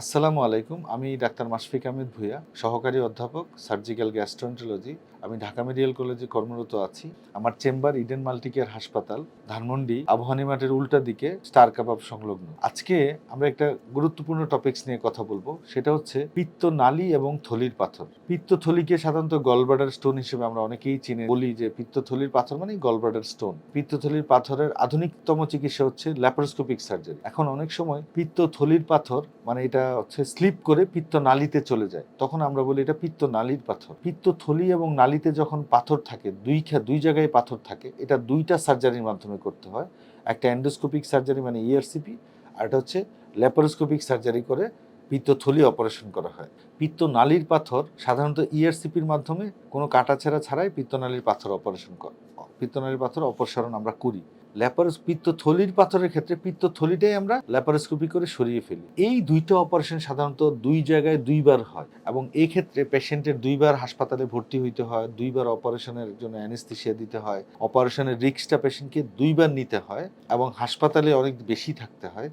আসসালামু আলাইকুম, আমি ডাক্তার মাশফিক আহমেদ ভুইয়া, সহকারী অধ্যাপক, সার্জিক্যাল গ্যাস্ট্রোন্টোলজি আমি ঢাকা মেডিকেল কলেজে কর্মরত আছি। আমার চেম্বার ইডেন মাল্টিকেয়ার হাসপাতাল, ধানমন্ডি আবহানী মাঠের উল্টা দিকে স্টার কাবাব সংলগ্ন। আজকে আমরা একটা গুরুত্বপূর্ণ টপিকস নিয়ে কথা বলব, সেটা হচ্ছে পিত্ত নালী এবং থলির পাথর। পিত্তথলিকে সাধারণত গলব্লাডার স্টোন হিসেবে আমরা অনেকেই চিনে, বলি যে পিত্তথলির পাথর মানে গলব্লাডার স্টোন পিত্তথলির পাথরের আধুনিকতম চিকিৎসা হচ্ছে ল্যাপারোস্কোপিক সার্জারি এখন অনেক সময় পিত্তথলির পাথর মানে এটা হচ্ছে স্লিপ করে পিত্ত নালীতে চলে যায়। তখন আমরা বলি এটা পিত্ত নালীর পাথর। পিত্তথলি এবং নালীতে যখন পাথর থাকে, দুই খা- দুই জায়গায় পাথর থাকে, এটা দুইটা সার্জারির মাধ্যমে করতে হয়। একটা অ্যান্ডোস্কোপিক সার্জারি মানে ইআরসিপি আর এটা হচ্ছে ল্যাপারোস্কোপিক সার্জারি করে পিত্তথলি অপারেশন করা হয়। পিত্ত নালীর পাথর সাধারণত ইআরসিপির মাধ্যমে কোনো কাটাছেঁড়া ছাড়াই পিত্তনালীর পাথর অপারেশন কর পিত্তনালীর পাথর অপসারণ আমরা করি। ল্যাপারোস পিত্তথলির পাথরের ক্ষেত্রে পিত্তথলিটাই আমরা ল্যাপারোস্কোপি করে সরিয়ে ফেলি। এই দুইটা অপারেশন সাধারণত দুই জায়গায় দুইবার হয় এবং এই ক্ষেত্রে পেশেন্টের দুইবার হাসপাতালে ভর্তি হইতে হয়, দুইবার অপারেশনের জন্য অ্যানেস্থেসিয়া দিতে হয় অপারেশনের রিস্কটা পেশেন্টকে দুইবার নিতে হয় এবং হাসপাতালে অনেক বেশি থাকতে হয়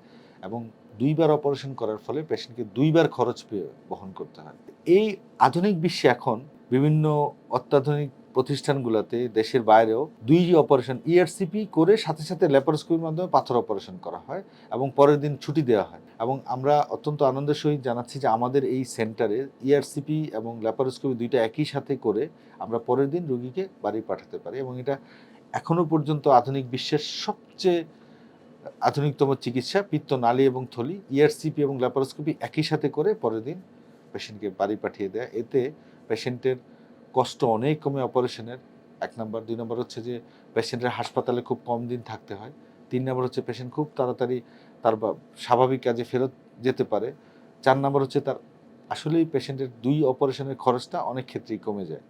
এবং দুইবার অপারেশন করার ফলে পেশেন্টকে দুইবার খরচ বহন করতে হয়। এই আধুনিক বিশ্বে এখন বিভিন্ন অত্যাধুনিক প্রতিষ্ঠানগুলোতে দেশের বাইরেও দুই অপারেশন ইআরসিপি করে সাথে সাথে ল্যাপারোস্কোপির মাধ্যমে পাথর অপারেশন করা হয় এবং পরের দিন ছুটি দেওয়া হয়। এবং আমরা অত্যন্ত আনন্দের সহিত জানাচ্ছি যে আমাদের এই সেন্টারে ইআরসিপি এবং ল্যাপারোস্কোপি দুইটা একই সাথে করে আমরা পরের দিন রোগীকে বাড়ি পাঠাতে পারি এবং এটা এখনও পর্যন্ত আধুনিক বিশ্বের সবচেয়ে আধুনিকতম চিকিৎসা পিত্ত নালী এবং থলি ইআরসিপি এবং ল্যাপারোস্কোপি একই সাথে করে পরের দিন পেশেন্টকে বাড়ি পাঠিয়ে দেয়। এতে পেশেন্টের কষ্ট অনেক কমে অপারেশনের। এক নম্বর, দুই নম্বর হচ্ছে যে, পেশেন্টের হাসপাতালে খুব কম দিন থাকতে হয়। তিন নম্বর হচ্ছে পেশেন্ট খুব তাড়াতাড়ি তার স্বাভাবিক কাজে ফেরত যেতে পারে। চার নম্বর হচ্ছে তার, আসলেই পেশেন্টের দুই অপারেশনের খরচটা অনেক ক্ষেত্রেই কমে যায়।